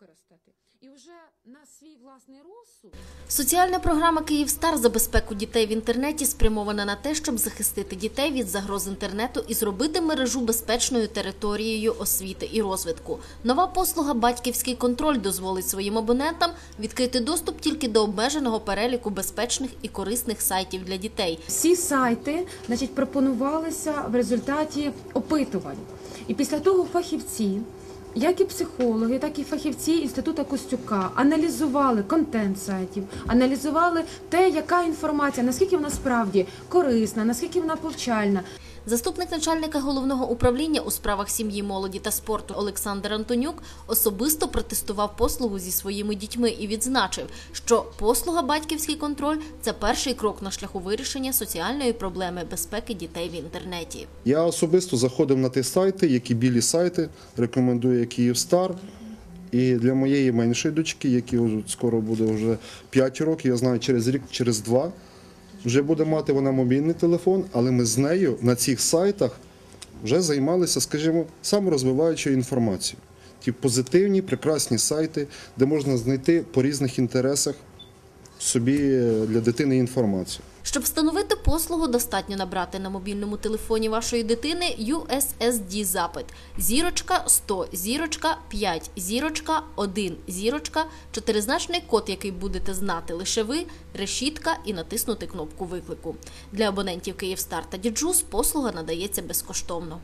використати. І вже на свій власний розсуд Соціальна програма Київстар за безпеку дітей в інтернеті спрямована на те, щоб захистити дітей від загроз інтернету і зробити мережу безпечною територією освіти і розвитку. Нова послуга Батьківський контроль дозволить своїм абонентам відкрити доступ тільки до обмеженого переліку безпечних і корисних сайтів для дітей. всі сайти значить, пропонувалися в результаті опитувань. І після того фахівці, як і психологи, так і фахівці інституту Костюка аналізували контент сайтів, аналізували те, яка інформація, наскільки вона справді корисна, наскільки вона повчальна. Заступник начальника головного управління у справах сім'ї, молоді та спорту Олександр Антонюк особисто протестував послугу зі своїми дітьми і відзначив, що послуга батьківський контроль це перший крок на шляху вирішення соціальної проблеми безпеки дітей в інтернеті. Я особисто заходив на ті сайти, які білі сайти, рекомендує Київстар. І для моєї меншої дочки, якій скоро буде вже 5 років, я знаю, через рік, через два вже буде мати вона мобільний телефон, але ми з нею на цих сайтах вже займалися, скажімо, саморозвиваючою інформацією. Ті позитивні, прекрасні сайти, де можна знайти по різних інтересах собі е, для дитини інформацію. Щоб встановити послугу, достатньо набрати на мобільному телефоні вашої дитини USSD запит зірочка 100 зірочка 5 зірочка 1 зірочка, чотиризначний код, який будете знати лише ви, решітка і натиснути кнопку виклику. Для абонентів Київстар та Діджус послуга надається безкоштовно.